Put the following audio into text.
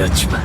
아니었지만